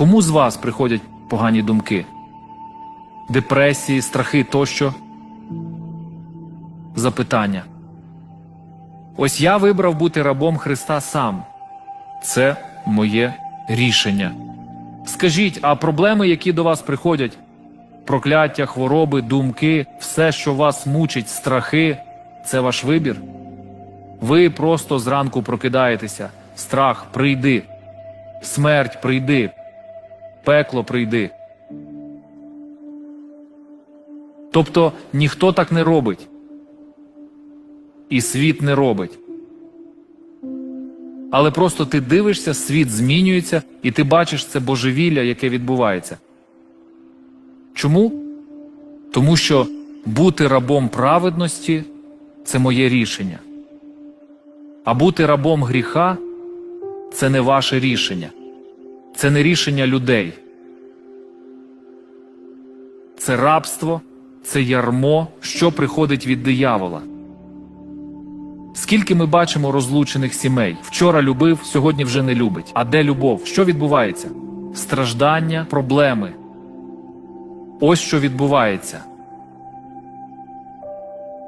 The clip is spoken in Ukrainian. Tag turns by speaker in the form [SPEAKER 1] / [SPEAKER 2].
[SPEAKER 1] Кому з вас приходять погані думки? Депресії, страхи тощо? Запитання. Ось я вибрав бути рабом Христа сам. Це моє рішення. Скажіть, а проблеми, які до вас приходять, прокляття, хвороби, думки, все, що вас мучить, страхи, це ваш вибір? Ви просто зранку прокидаєтеся. Страх, прийди, смерть, прийди, пекло прийди. Тобто ніхто так не робить. І світ не робить. Але просто ти дивишся, світ змінюється, і ти бачиш це божевілля, яке відбувається. Чому? Тому що бути рабом праведності це моє рішення. А бути рабом гріха це не ваше рішення. Це не рішення людей. Це рабство, це ярмо, що приходить від диявола. Скільки ми бачимо розлучених сімей? Вчора любив, сьогодні вже не любить. А де любов? Що відбувається? Страждання, проблеми. Ось що відбувається.